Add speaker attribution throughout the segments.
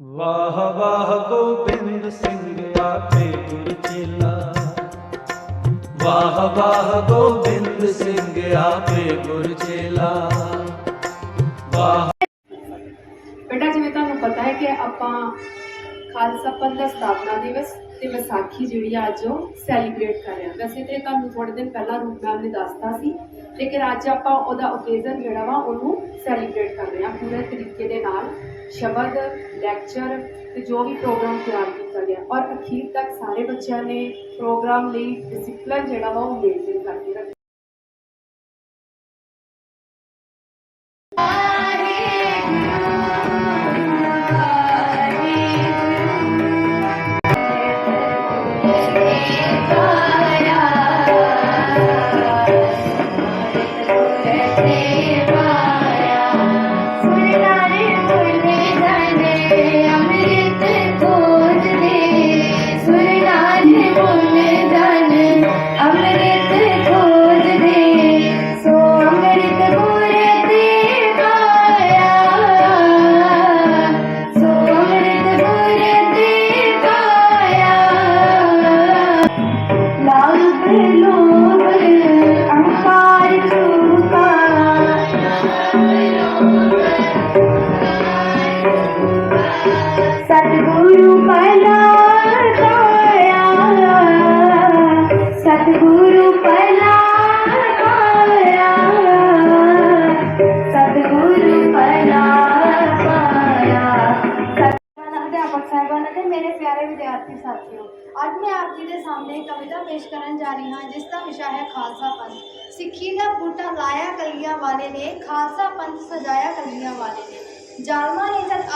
Speaker 1: ਵਾਹ ਵਾਹ, ਗੋਬਿੰਦ ਸਿੰਘ ਆਪੇ ਗੁਰ ਚੇਲਾ। ਵਾਹ ਵਾਹ, ਗੋਬਿੰਦ ਸਿੰਘ ਆਪੇ ਗੁਰ ਚੇਲਾ। ਵਾਹ।
Speaker 2: ਬੇਟਾ, ਜਿਵੇਂ ਤੁਹਾਨੂੰ ਪਤਾ ਹੈ ਕਿ ਆਪਾਂ ਖਾਲਸਾ ਪੰਥ ਦਾ ਸਥਾਪਨਾ ਦਿਵਸ ਤੇ ਵਿਸਾਖੀ ਜਿਹੜੀ ਆ ਅੱਜ ਉਹ ਸੈਲੀਬ੍ਰੇਟ ਕਰ ਰਹੇ ਹਾਂ। ਵੈਸੇ ਤੇ ਤੁਹਾਨੂੰ ਥੋੜੇ ਦਿਨ ਪਹਿਲਾਂ ਰੂਪ ਮੈਮ ਨੇ ਦੱਸਤਾ ਸੀ, ਲੇਕਿਨ ਅੱਜ ਆਪਾਂ ਉਹਦਾ ਓਕੇਜ਼ਨ ਜਿਹੜਾ ਵਾ ਉਹਨੂੰ ਸੈਲੀਬ੍ਰੇਟ ਕਰ ਰਹੇ ਹਾਂ ਪੂਰੇ ਤਰੀਕੇ ਦੇ ਨਾਲ। ਸ਼ਬਦ ਲੈਕਚਰ ਤੇ ਜੋ ਵੀ ਪ੍ਰੋਗਰਾਮ ਤਿਆਰ ਕੀਤਾ ਗਿਆ। ਔਰ ਅਖੀਰ ਤੱਕ ਸਾਰੇ ਬੱਚਿਆਂ ਨੇ ਪ੍ਰੋਗਰਾਮ ਲਈ ਡਿਸਪਲਿਨ ਜਿਹੜਾ ਵਾ ਉਹ ਮੇਨਟੇਨ ਕਰਕੇ ਰੱਖਿਆ।
Speaker 3: ਅਤੇ ਮੇਰੇ ਪਿਆਰੇ ਵਿਦਿਆਰਥੀ ਸਾਥੀਓ, ਅੱਜ ਮੈਂ ਆਪ ਜੀ ਦੇ ਸਾਹਮਣੇ ਕਵਿਤਾ ਪੇਸ਼ ਕਰਨ ਜਾ ਰਹੀ ਹਾਂ, ਜਿਸ ਦਾ ਵਿਸ਼ਾ ਹੈ ਖਾਲਸਾ ਪੰਥ। ਸਿੱਖੀ ਦਾ ਬੂਟਾ ਲਾਇਆ ਕਲੀਆਂ ਵਾਲੇ ਨੇ, ਖਾਲਸਾ ਪੰਥ ਸਜਾਇਆ ਕਲੀਆਂ ਵਾਲੇ ਨੇ। ਜ਼ਾਲਮਾਂ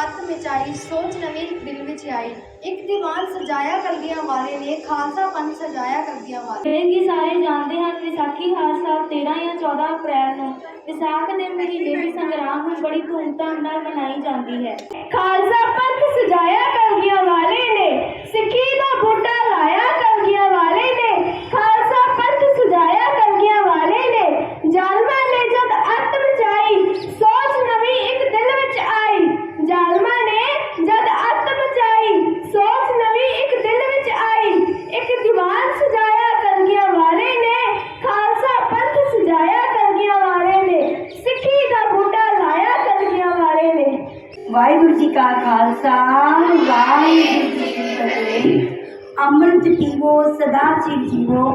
Speaker 3: ਅੱਤ ਮਚਾਈ ਸੋਚ ਨਵੀਂ ਦਿਲ ਵਿੱਚ ਆਈ। ਇੱਕ ਦੀਵਾਨ ਸਜਾਇਆ ਕਲਗੀਆਂ ਵਾਲੇ ਨੇ, ਖਾਲਸਾ ਪੰਥ ਸਜਾਇਆ ਕਲਗੀਆਂ ਵਾਲੇ। ਇਹ ਕਿ ਸਾਰੇ ਜਾਣਦੇ ਹਨ, ਵਿਸਾਖੀ ਹਰ ਸਾਲ 13 ਜਾਂ 14 ਅਪ੍ਰੈਲ ਨੂੰ। ਵਿਸਾਖ ਦੇ ਮਹੀਨੇ ਵਿੱਚ ਸੰਗਰਾਮ ਨੂੰ ਬੜੀ ਧੂਮਧਾਮ ਨਾਲ ਮਨਾਈ ਜਾਂਦੀ ਹੈ। ਖਾਲਸਾ ਪੰਥ ਸਜਾਇਆ ਕਰਦਿਆਂ ਵਾਲੇ ਨੇ, ਸਿੱਖੀ ਦਾ ਬੂਟਾ ਲਾਇਆ ਕਰਦਿਆਂ ਵਾਲੇ ਨੇ ਖਾਲਸਾ ਪੰਥ ਸਜਾਇਆ ਕਲਗੀਆਂ ਵਾਲੇ ਨੇ ਜ਼ਾਲਮਾਂ ਨੇ ਜਦ ਅੱਤ ਮਚਾਈ ਸੋਚ ਨਵੀਂ ਇੱਕ ਦਿਲ ਵਿੱਚ ਆਈ ਜ਼ਾਲਮਾਂ ਨੇ ਜਦ ਅੱਤ ਮਚਾਈ ਸੋਚ ਨਵੀਂ ਇੱਕ ਦਿਲ ਵਿੱਚ ਆਈ ਇੱਕ ਦੀਵਾਨ ਸਜਾਇਆ ਕਲਗੀਆਂ ਵਾਲੇ ਨੇ ਖਾਲਸਾ ਪੰਥ ਸਜਾਇਆ ਕਲਗੀਆਂ ਵਾਲੇ ਨੇ ਸਿੱਖੀ ਦਾ ਬੂਟਾ ਲਾਇਆ ਕਲਗੀਆਂ ਵਾਲੇ ਨੇ ਵਾਹਿਗੁਰੂ ਜੀ ਕਾ ਖਾਲਸਾ ਵਾਹਿਗੁਰੂ ਜੀ ਕੀ ਫਤਿਹ। ਅੰਮ੍ਰਿਤ ਪੀਵੋ ਸਦਾ ਚਿਰ ਜੀਵੋ।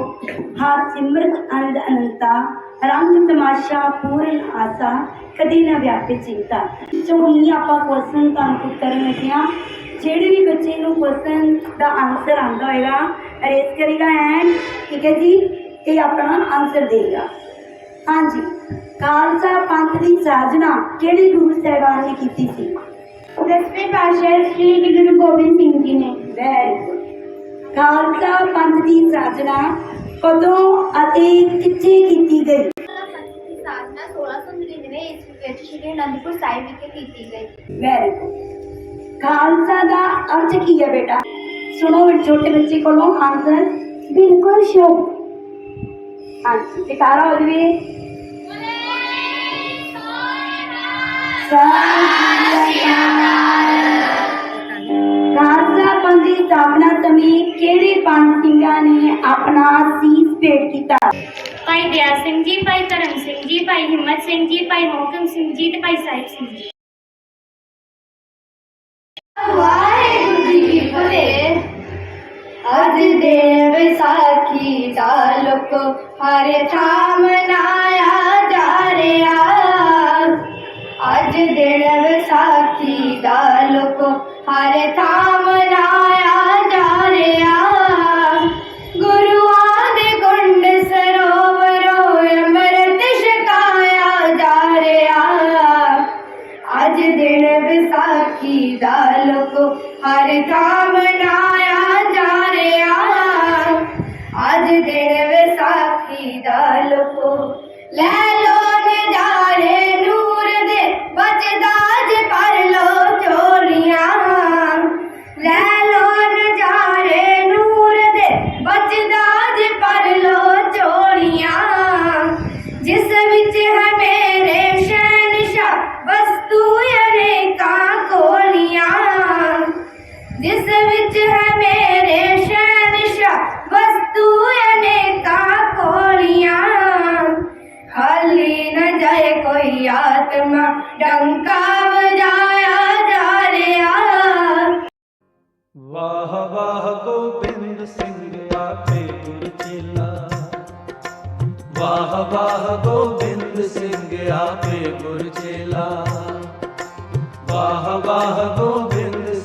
Speaker 3: ਹਰ ਸਿਮਰਤ ਅਨੰਦ ਅਨੰਤਾ। ਰੰਗ ਤਮਾਸ਼ਾ, ਪੂਰਨ ਆਸਾ। ਕਦੀ ਨਾ ਵਿਆਪੇ ਚਿੰਤਾ। ਸੋ ਹੀ ਆਪਾਂ ਕੁਐਸਚਨ ਤੁਹਾਨੂੰ ਪੁੱਟ ਕਰਨ ਲੱਗੇ ਜਿਹੜੇ ਵੀ ਬੱਚੇ ਨੂੰ ਕੁਐਸਚਨ ਦਾ ਆਨਸਰ ਆਉਂਦਾ ਹੋਏਗਾ ਰੇਸ ਕਰੇਗਾ ਐਂਡ ਠੀਕ ਹੈ ਜੀ? ਇਹ ਆਪਣਾ ਆਨਸਰ ਦੇਗਾ। ਹਾਂਜੀ, ਖਾਲਸਾ ਪੰਥ ਦੀ ਸਾਜਨਾ ਕਿਹੜੇ ਗੁਰੂ ਸਾਹਿਬਾਨ ਨੇ ਕੀਤੀ ਸੀ? ਦਸਵੇਂ ਪਾਤਸ਼ਾਹ ਸ੍ਰੀ ਗੁਰੂ ਗੋਬਿੰਦ ਸਿੰਘ ਜੀ ਨੇ। ਵੈਰੀ ਗੁੱਡ ਖਾਲਸਾ ਪੰਥ ਦੀ ਸਾਜਨਾ ਕਦੋਂ ਅਤੇ ਕਿੱਥੇ ਕੀਤੀ ਗਈ?
Speaker 4: ਸਾਜਨਾ 1699 ਈਸਵੀ ਵਿੱਚ ਸ਼੍ਰੀ ਅਨੰਦਪੁਰ ਸਾਹਿਬ ਵਿਖੇ ਕੀਤੀ ਗਈ।
Speaker 3: ਵੈਰੀ ਗੁੱਡ ਖਾਲਸਾ ਦਾ ਅਰਥ ਕੀ ਹੈ ਬੇਟਾ? ਸੁਣੋ ਛੋਟੇ ਬੱਚੇ ਕੋਲੋਂ ਆਨਸਰ? ਬਿਲਕੁਲ ਸ਼ੁਭ। ਹਾਂਜੀ ਟਿਕਾਰਾ ਹੋ ਜਵੇ। ਖਾਲਸਾ ਪੰਥ ਦੀ ਸਥਾਪਨਾ ਸਮੇਂ ਕਿਹੜੇ ਪੰਜ ਸਿੰਘਾਂ ਨੇ ਆਪਣਾ ਸੀਸ ਭੇਟ ਕੀਤਾ?
Speaker 4: ਭਾਈ ਦਿਆ ਸਿੰਘ ਜੀ ਭਾਈ ਧਰਮ ਸਿੰਘ ਜੀ ਭਾਈ ਹਿੰਮਤ ਸਿੰਘ ਜੀ ਭਾਈ ਮੋਹਕਮ ਸਿੰਘ ਜੀ ਤੇ ਭਾਈ ਸਾਹਿਬ ਸਿੰਘ ਜੀ।
Speaker 3: ਵਾਹਿਗੁਰੂ ਜੀ ਕੀ ਫਤਿਹ। ਅੱਜ ਦੇ ਵਿਸਾਖੀ ਦਾ ਲੋਕ ਹਰ ਥਾਂ ਮਨਾਇਆ ਲੋਕ ਜਿਸ ਵਿੱਚ ਹੈ ਮੇਰੇ ਸ਼ਹਿਨशाह ਵਸਤੂ ਅਨੇਕਾਂ ਕੋਲੀਆਂ। ਹਾਲੀ ਨਾ ਜਾਏ ਕੋਈ ਆਤਮਾ, ਡੰਕਾ ਵਜਾਇਆ ਜਾ ਰਿਹਾ।
Speaker 1: ਵਾਹ ਵਾਹ, ਗੋਬਿੰਦ ਸਿੰਘ, ਆਪੇ ਗੁਰ ਚੇਲਾ। ਵਾਹ ਵਾਹ, ਗੋਬਿੰਦ ਸਿੰਘ, ਆਪੇ ਗੁਰ ਚੇਲਾ। ਵਾਹ ਵਾਹ, ਗੋਬਿੰਦ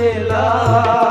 Speaker 1: জেলা।